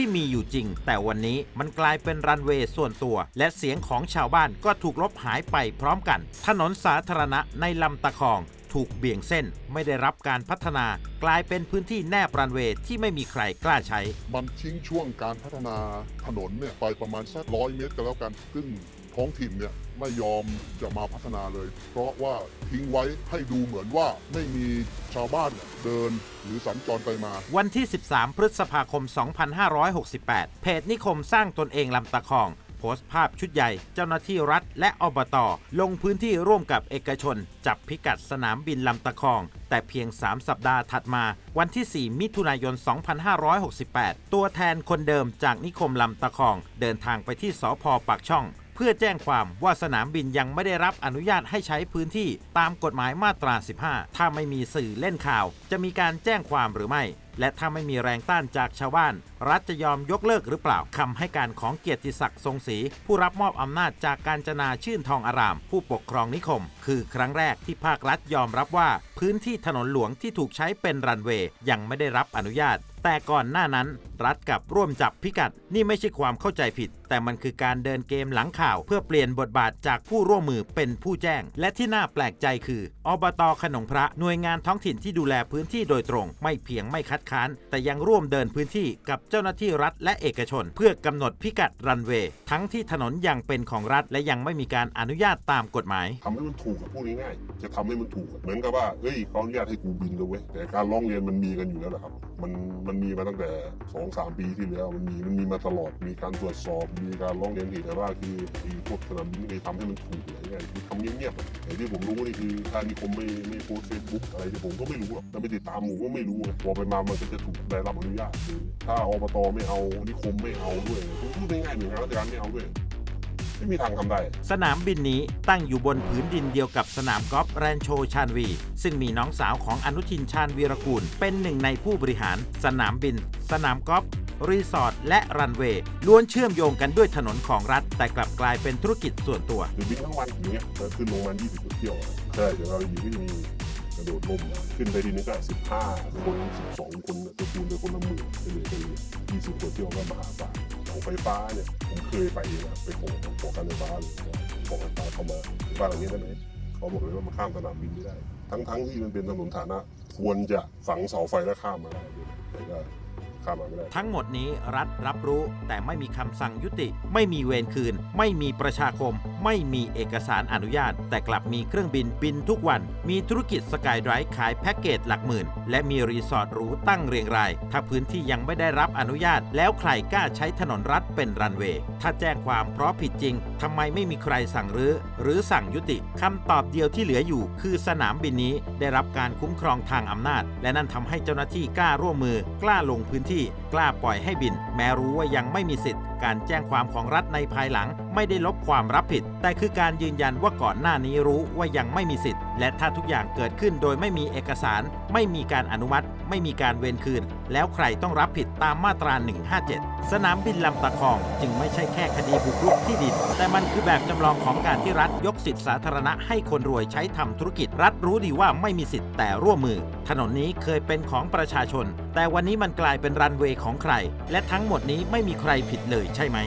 ที่มีอยู่จริง แต่วันนี้มันกลายเป็นรันเวย์ส่วนตัว และเสียงของชาวบ้านก็ถูกลบหายไปพร้อมกัน ถนนสาธารณะในลำตะคองถูกเบี่ยงเส้นไม่ได้รับการพัฒนากลายเป็นพื้นที่แนบรันเวย์ที่ไม่มีใครกล้าใช้ มันทิ้งช่วงการพัฒนาถนนเนี่ยไปประมาณสักร้อยเมตรก็แล้วกันซึ่ง ท้องถิ่นเนี่ยไม่ยอมจะมาพัฒนาเลย เพราะว่าทิ้งไว้ให้ดูเหมือนว่าไม่มีชาวบ้านเนี่ยเดินหรือสัญจรไปมา วันที่ 13 พฤษภาคม 2568 เพจนิคมสร้างตนเองลำตะคอง โพสต์ภาพชุดใหญ่ เจ้าหน้าที่รัฐและอบต ลงพื้นที่ร่วมกับเอกชน จับพิกัดสนามบินลำตะคอง แต่เพียง 3 สัปดาห์ถัดมา วันที่ 4 มิถุนายน 2568 ตัวแทนคนเดิมจากนิคมลำตะคอง เดินทางไปที่สพปากช่อง พื่อแจ้งความว่าสนามบินยังไม่ได้รับอนุญาตให้ใช้พื้นที่ตามกฎหมายมาตรา 15 ถ้าไม่มีสื่อเล่นข่าว จะมีการแจ้งความหรือไม่ และถ้าไม่มีแรงต้านจากชาวบ้านรัฐจะยอมยกเลิกหรือเปล่าคำให้การของเกียรติศักดิ์ทรงศรีผู้รับมอบอำนาจจากการจนาชื่นทองอาราม ผู้ปกครองนิคม คือครั้งแรกที่ภาครัฐยอมรับว่า พื้นที่ถนนหลวงที่ถูกใช้เป็นรันเวย์ยังไม่ได้รับอนุญาต แต่ก่อนหน้านั้น รัฐกับร่วมจับพิกัด นี่ไม่ใช่ความเข้าใจผิด แต่มันคือการเดินเกมหลังข่าว เพื่อเปลี่ยนบทบาทจากผู้ร่วมมือเป็นผู้แจ้ง และที่น่าแปลกใจคืออบตขนงพระหน่วยงานท้องถิ่นที่ดูแลพื้นที่โดยตรง ไม่เพียงไม่คัดค้าน แต่ยังร่วมเดินพื้นที่กับเจ้าหน้าที่รัฐและเอกชน เพื่อกำหนดพิกัดรันเวย์ทั้งที่ถนนยังเป็นของรัฐ และยังไม่มีการอนุญาตตามกฎหมาย ทำให้มันถูกกับพูดง่ายๆจะทำให้มันถูกอะเหมือนกับว่าเฮ้ยเขาอนุญาตให้กูบินเลยเว้ยแต่การร้องเรียนมันมีกันอยู่แล้วแหละครับ มันมันมีมาตั้งแต่สองสามปีที่แล้วมันมีมันมีมาตลอดมีการตรวจสอบ มีการร้องเรียนเหตุแต่ว่าคือไอ้พวกสนามบินไม่ทำให้มันถูกอะไรเงี้ยคือทำเงียบๆอะแต่ที่ผมรู้นี่คือทางนิคมไม่ไม่โพสเฟซบุ๊กอะไรที่ผมก็ไม่รู้หรอกแต่ไปติดตามผมก็ไม่รู้ไงพอไปมามันก็จะถูกได้รับอนุญาตถ้าอบตไม่เอานิคมไม่เอาด้วยพูดง่ายๆหน่วยงานราชการไม่เอาด้วย ไม่มีทางทำได้ สนามบินนี้ตั้งอยู่บนผืนดินเดียวกับสนามกอล์ฟแรนโชชานวี ซึ่งมีน้องสาวของอนุทินชาญวีรกูล เป็นหนึ่งในผู้บริหาร สนามบิน สนามกอล์ฟรีสอร์ทและรันเวย์ล้วนเชื่อมโยงกันด้วยถนนของรัฐ แต่กลับกลายเป็นธุรกิจส่วนตัวหรือบินทั้งวันอย่างเงี้ยแล้วขึ้นลงมา20กว่าเที่ยวอะใช่เดี๋ยวเราอยู่ที่มีกระโดดลมนะขึ้นไปทีนึงก็15คน12 คนจะคูณไปคนละหมื่นเฉลี่ยเฉลี่ย20กว่าเที่ยวก็มหาศาล ของไฟฟ้าเนี่ยผมเคยไปนะไปขอขอการไฟฟ้าเลยขอการไฟฟ้าเข้ามาบ้านหลังนี้ได้ไหมเขาบอกเลยว่ามันข้ามสนามบินไม่ได้ ทั้งๆที่มันเป็นถนนฐานะ ควรจะฝังเสาไฟแล้วข้ามมาได้ด้วยแต่ก็ ข้ามมาไม่ได้ ทั้งหมดนี้รัฐรับรู้แต่ไม่มีคำสั่งยุติ ไม่มีเวรคืน ไม่มีประชาคม ไม่มีเอกสารอนุญาต แต่กลับมีเครื่องบินบินทุกวัน มีธุรกิจสกายไดรฟ์ขายแพ็กเกจหลักหมื่น และมีรีสอร์ทหรูตั้งเรียงราย ถ้าพื้นที่ยังไม่ได้รับอนุญาต แล้วใครกล้าใช้ถนนรัฐเป็นรันเวย์ถ้าแจ้งความเพราะผิดจริงทำไมไม่มีใครสั่งรื้อหรือสั่งยุติคำตอบเดียวที่เหลืออยู่ คือสนามบินนี้ได้รับการคุ้มครองทางอำนาจ และนั่นทำให้เจ้าหน้าที่กล้าร่วมมือกล้าลงพื้นที่กล้าปล่อยให้บิน แม้รู้ว่ายังไม่มีสิทธิ์ การแจ้งความของรัฐในภายหลัง ไม่ได้ลบความรับผิด แต่คือการยืนยันว่าก่อนหน้านี้รู้ว่ายังไม่มีสิทธิ์ และถ้าทุกอย่างเกิดขึ้นโดยไม่มีเอกสารไม่มีการอนุมัติ ไม่มีการเวรคืน แล้วใครต้องรับผิดตามมาตรา 157 สนามบินลำตะคอง จึงไม่ใช่แค่คดีบุกรุกที่ดิน แต่มันคือแบบจำลองของการที่รัฐยกสิทธิสาธารณะให้คนรวยใช้ทำธุรกิจ รัฐรู้ดีว่าไม่มีสิทธิ์แต่ร่วมมือ ถนนนี้เคยเป็นของประชาชน แต่วันนี้มันกลายเป็นรันเวย์ของใคร และทั้งหมดนี้ไม่มีใครผิดเลยใช่ไหม